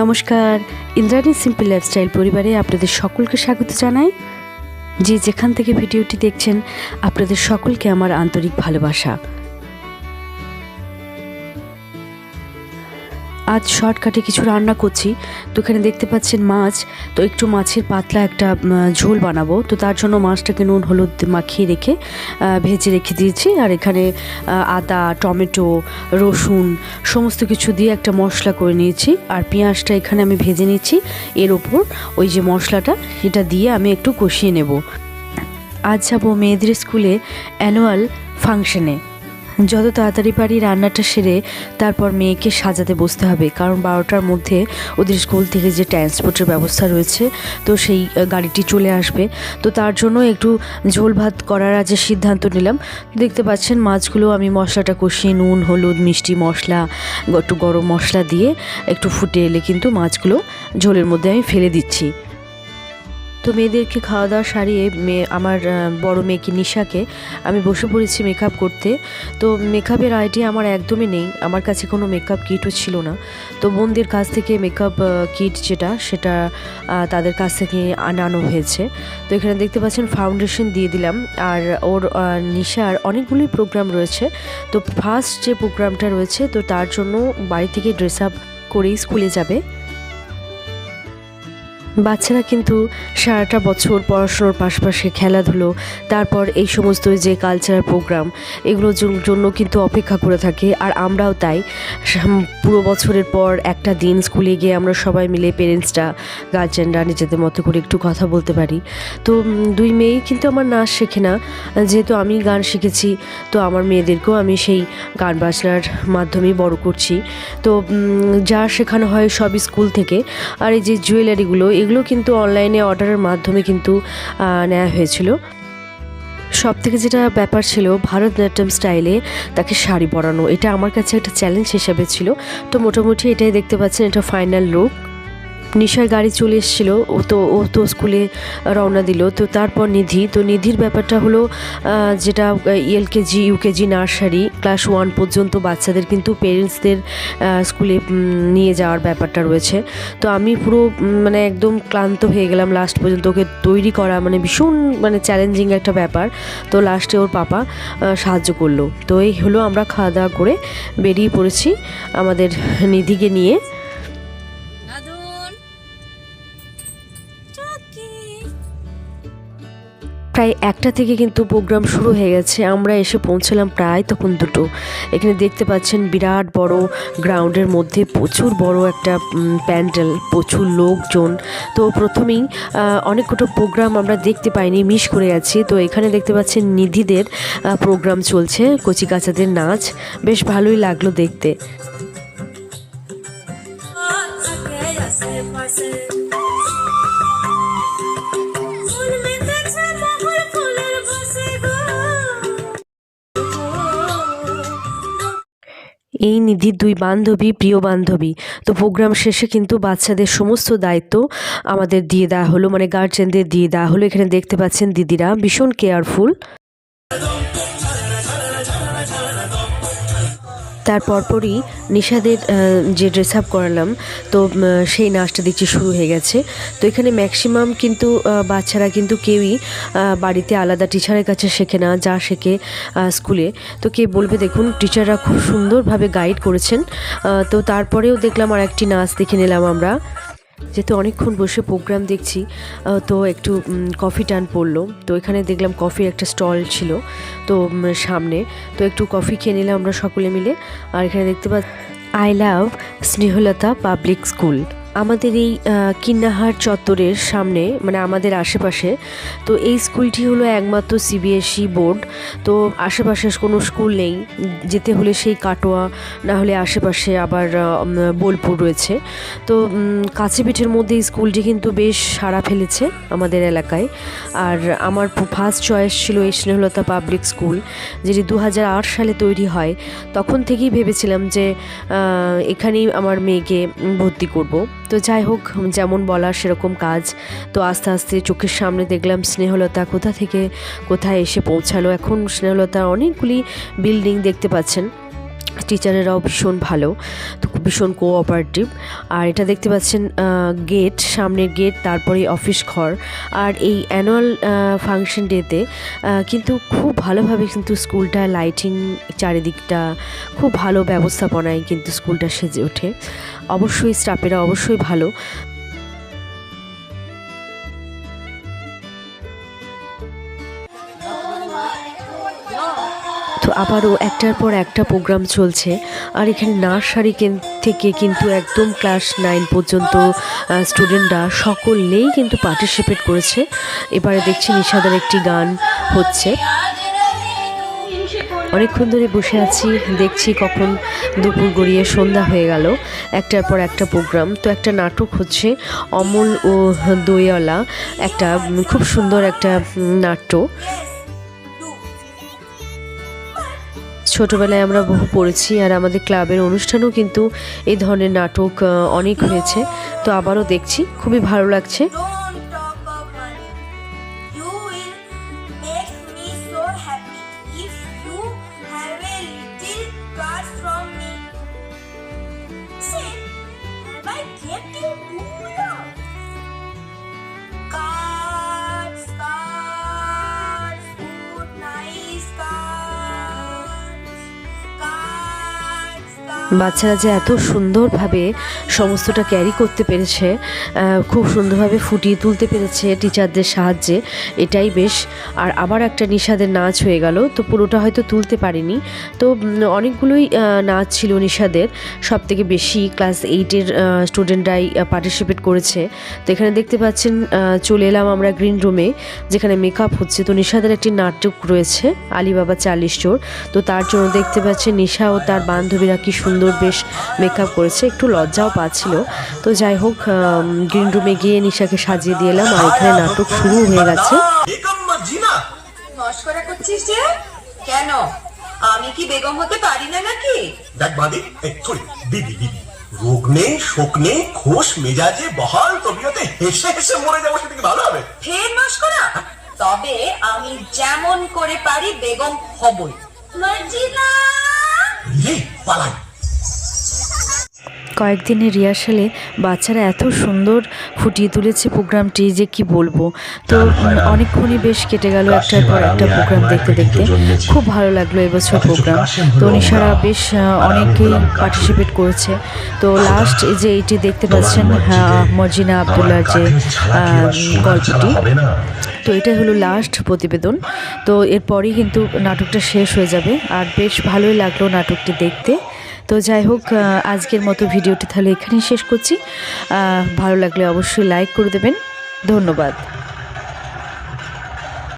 নমস্কার, Indrani simple lifestyle পরিবারে আপনাদের সকলকে স্বাগত জানাই। যে যেখান থেকে ভিডিওটি দেখছেন, আপনাদের সকলকে আমার আন্তরিক ভালোবাসা। আজ শর্টকাটে কিছু রান্না করছি। তো এখানে দেখতে পাচ্ছেন মাছ। তো একটু মাছের পাতলা একটা ঝোল বানাবো। তো তার জন্য মাছটাকে নুন, হলুদ মাখিয়ে রেখে ভেজে রেখে দিয়েছি। আর এখানে আদা, টমেটো, রসুন সমস্ত কিছু দিয়ে একটা মশলা করে নিয়েছি। আর পেঁয়াজটা এখানে আমি ভেজে নিয়েছি। এর ওপর ওই যে মশলাটা সেটা দিয়ে আমি একটু কষিয়ে নেব। আজ যাব মেয়েদের স্কুলে অ্যানুয়াল ফাংশনে। যত তাড়াতাড়ি পারি রান্নাটা সেরে তারপর মেয়েকে সাজাতে বসতে হবে। কারণ বারোটার মধ্যে ওদের স্কুল থেকে যে ট্রান্সপোর্টের ব্যবস্থা রয়েছে, তো সেই গাড়িটি চলে আসবে। তো তার জন্য একটু ঝোল ভাত করার আজ সিদ্ধান্ত নিলাম, দেখতে পাচ্ছেন মাছগুলো আমি মশলাটা কষিয়ে নুন, হলুদ, মিষ্টি মশলা, একটু গরম মশলা দিয়ে একটু ফুটে এলে কিন্তু মাছগুলো ঝোলের মধ্যে আমি ফেলে দিচ্ছি। তো মেয়েদেরকে খাওয়া দাওয়া সারিয়ে মেয়ে, আমার বড় মেয়েকে নিশাকে আমি বসে পড়েছি মেকআপ করতে। তো মেকআপের আইডিয়া আমার একদমই নেই। আমার কাছে কোনো মেকআপ কিটও ছিল না। তো বোনদের কাছ থেকে মেকআপ কিট যেটা, সেটা তাদের কাছ থেকে আনানো হয়েছে। তো এখানে দেখতে পাচ্ছেন ফাউন্ডেশন দিয়ে দিলাম। আর ওর নিশার অনেকগুলি প্রোগ্রাম রয়েছে। তো ফার্স্ট যে প্রোগ্রামটা রয়েছে, তো তার জন্য বাড়ি থেকে ড্রেস আপ করেই স্কুলে যাবে। বাচ্চারা কিন্তু সারাটা বছর পড়াশোনার পাশাপাশি খেলাধুলো, তারপর এই সমস্ত যে কালচারাল প্রোগ্রাম এগুলোর জন্য কিন্তু অপেক্ষা করে থাকে। আর আমরাও তাই। পুরো বছরের পর একটা দিন স্কুলে গিয়ে আমরা সবাই মিলে পেরেন্টসরা গার্জেনরা নিজেদের মতো করে একটু কথা বলতে পারি। তো দুই মেয়েই কিন্তু আমার নাচ শেখে না। যেহেতু আমি গান শিখেছি, তো আমার মেয়েদেরকেও আমি সেই গান বাজনার মাধ্যমেই বড় করছি। তো যা শেখানো হয় সবই স্কুল থেকে। আর এই যে জুয়েলারিগুলো এগুলো কিন্তু অনলাইনে অর্ডারের মাধ্যমে কিন্তু নেওয়া হয়েছিল। সব থেকে যেটা ব্যাপার ছিল, ভারতনাট্যম স্টাইলে তাকে শাড়ি পরানো, এটা আমার কাছে একটা চ্যালেঞ্জ হিসাবে ছিল। তো মোটামুটি এটাই দেখতে পাচ্ছেন, এটা ফাইনাল লুক নিশার গাড়ি চলে এসেছিল, ও তো ও তো স্কুলে রওনা দিল। তো তারপর নিধি, তো নিধির ব্যাপারটা হলো যেটা LKG UKG nursery, class one পর্যন্ত বাচ্চাদের কিন্তু পেরেন্টসদের স্কুলে নিয়ে যাওয়ার ব্যাপারটা রয়েছে। তো আমি পুরো মানে একদম ক্লান্ত হয়ে গেলাম লাস্ট পর্যন্ত। ওকে তৈরি করা মানে ভীষণ মানে চ্যালেঞ্জিং একটা ব্যাপার। তো লাস্টে ওর পাপা সাহায্য করল। তো এই হলো আমরা খাওয়া দাওয়া করে বেরিয়ে পড়েছি আমাদের নিধিকে নিয়ে। প্রায় একটা থেকে কিন্তু প্রোগ্রাম শুরু হয়ে গেছে। আমরা এসে পৌঁছলাম প্রায় তখন দুটো। এখানে দেখতে পাচ্ছেন বিরাট বড় গ্রাউন্ডের মধ্যে প্রচুর বড় একটা প্যান্ডেল প্রচুর লোকজন। তো প্রথমেই আহ, অনেকগুলো প্রোগ্রাম আমরা দেখতে পাইনি মিস করে গেছি তো এখানে দেখতে পাচ্ছেন নিধিদের প্রোগ্রাম চলছে কচি কাচাদের নাচ। বেশ ভালোই লাগল দেখতে। এই নিধির দুই বান্ধবী, প্রিয় বান্ধবী। তো প্রোগ্রাম শেষে কিন্তু বাচ্চাদের সমস্ত দায়িত্ব আমাদের দিয়ে দেওয়া হলো মানে গার্জেনদের দিয়ে দেওয়া হলো। এখানে দেখতে পাচ্ছেন দিদিরা, ভীষণ কেয়ারফুল তার পরপরই নিশাদের যে ড্রেস আপ করালাম, তো সেই নাচটা দেখছি শুরু হয়ে গেছে। তো এখানে ম্যাক্সিমাম কিন্তু বাচ্চারা কিন্তু কেউই বাড়িতে আলাদা টিচারের কাছে শেখে না, যা শেখে স্কুলে। তো কে বলবে দেখুন টিচাররা খুব সুন্দরভাবে গাইড করেছেন। তো তারপরেও দেখলাম আর একটি নাচ দেখে নিলাম আমরা। যেহেতু অনেকক্ষণ বসে প্রোগ্রাম দেখছি তো একটু কফি টান পড়ল। তো এখানে দেখলাম কফির একটা স্টল ছিল, তো সামনে। তো একটু কফি খেয়ে নিলাম আমরা সকলে মিলে। আর এখানে দেখতে পা I love Snehalata public school আমাদের এই কিন্নাহার চত্বরের সামনে মানে আমাদের আশেপাশে, তো এই স্কুলটি হলো একমাত্র সিবিএসই বোর্ড, তো আশেপাশে কোনো স্কুল নেই, যেতে হলে সেই কাটোয়া না হলে আশেপাশে আবার বোলপুর রয়েছে। তো কাছে পিঠের মধ্যে এই স্কুলটি কিন্তু বেশ সাড়া ফেলেছে আমাদের এলাকায়। আর আমার ফার্স্ট চয়েস ছিল এই স্নেহলতা পাবলিক স্কুল যেটি দু হাজার আট সালে তৈরি হয়। তখন থেকেই ভেবেছিলাম যে এখানেই আমার মেয়েকে ভর্তি করব। তো যাই হোক, যেমন বলা সেরকম কাজ। তো আস্তে আস্তে চোখের সামনে দেখলাম স্নেহলতা কোথা থেকে কোথায় এসে পৌঁছালো। এখন স্নেহলতা অনেকগুলি বিল্ডিং দেখতে পাচ্ছেন। টিচারেরাও ভীষণ ভালো, তো ভীষণ কোঅপারেটিভ আর এটা দেখতে পাচ্ছেন গেট সামনের গেট তারপরে অফিস ঘর। আর এই অ্যানুয়াল ফাংশন ডেতে কিন্তু খুব ভালোভাবে কিন্তু স্কুলটা লাইটিং চারিদিকটা, খুব ভালো ব্যবস্থাপনায় কিন্তু স্কুলটা সেজে ওঠে। অবশ্যই স্টাফেরা অবশ্যই ভালো। তো আবারও একটার পর একটা প্রোগ্রাম চলছে। আর এখানে নার্সারি থেকে কিন্তু একদম ক্লাস নাইন পর্যন্ত স্টুডেন্টরা সকলেই কিন্তু পার্টিসিপেট করেছে। এবারে দেখছি নিশাদার একটি গান হচ্ছে। অনেকক্ষণ ধরে বসে আছি, দেখছি কখন দুপুর গড়িয়ে সন্ধ্যা হয়ে গেল। একটার পর একটা প্রোগ্রাম। তো একটা নাটক হচ্ছে অমল ও দইওয়ালা একটা খুব সুন্দর একটা নাট্য। ছোটবেলায় আমরা বহু পড়েছি আর আমাদের ক্লাবের অনুষ্ঠানও কিন্তু এই ধরনের নাটক অনেক হয়েছে। তো আবারও দেখছি। খুবই ভালো লাগছে। বাচ্চারা যে এত সুন্দরভাবে সমস্তটা ক্যারি করতে পেরেছে খুব সুন্দরভাবে ফুটিয়ে তুলতে পেরেছে টিচারদের সাহায্যে, এটাই বেশ। আর আবার একটা নিষাদের নাচ হয়ে গেল, তো পুরোটা হয়তো তুলতে পারিনি। তো অনেকগুলোই নাচ ছিল নিষাদের সব থেকে বেশি ক্লাস এইটের স্টুডেন্টরাই পার্টিসিপেট করেছে। তো এখানে দেখতে পাচ্ছেন চলে এলাম আমরা গ্রিন রুমে যেখানে মেকআপ হচ্ছে। তো নিষাদের একটি নাটক রয়েছে, আলিবাবা চালিশ চোর। তো তার জন্য দেখতে পাচ্ছেন নিশা ও তার বান্ধবীরা কি সুন্দর বেশ মেকআপ করেছে একটু লজ্জাও পাচ্ছিল। তো যাই হোক গ্রিন রুমে গিয়ে নিশাকে সাজিয়ে দিয়ে এলাম আর এখানে নাটক শুরু হয়ে গেছে। বেগম জিনা মস্করা করছিস যে? কেন? আমি কি বেগম হতে পারি না নাকি? দেখ বাদি সরি দিদি দিদি রোগ নেই শোক নেই খোশ মেজাজে বহাল তবিয়তে হেসে হেসে মরে যাব সেটা কি ভালো হবে? ফের মস্করা? তবে আমি যেমন করে পারি বেগম হবই। মর্জিনা! রে পালাই। কয়েকদিনের রিহার্সালে বাচ্চারা এত সুন্দর ফুটিয়ে তুলেছে প্রোগ্রামটি যে কি বলব? তো অনেকক্ষণই বেশ কেটে গেল একটার পর একটা প্রোগ্রাম দেখতে দেখতে। খুব ভালো লাগল এবছর প্রোগ্রাম। তো নিশারা বেশ অনেকেই পার্টিসিপেট করেছে। তো লাস্ট যে এইটি দেখতে পাচ্ছেন হ্যাঁ, মর্জিনা আবদুল্লার যে গল্পটি। তো এটাই হলো লাস্ট প্রতিবেদন। তো এরপরই কিন্তু নাটকটা শেষ হয়ে যাবে। আর বেশ ভালোই লাগল নাটকটি দেখতে। তো যাই হোক আজকের মতো ভিডিওটি তাহলে এখানেই শেষ করছি। ভালো লাগলে অবশ্যই লাইক করে দেবেন। ধন্যবাদ।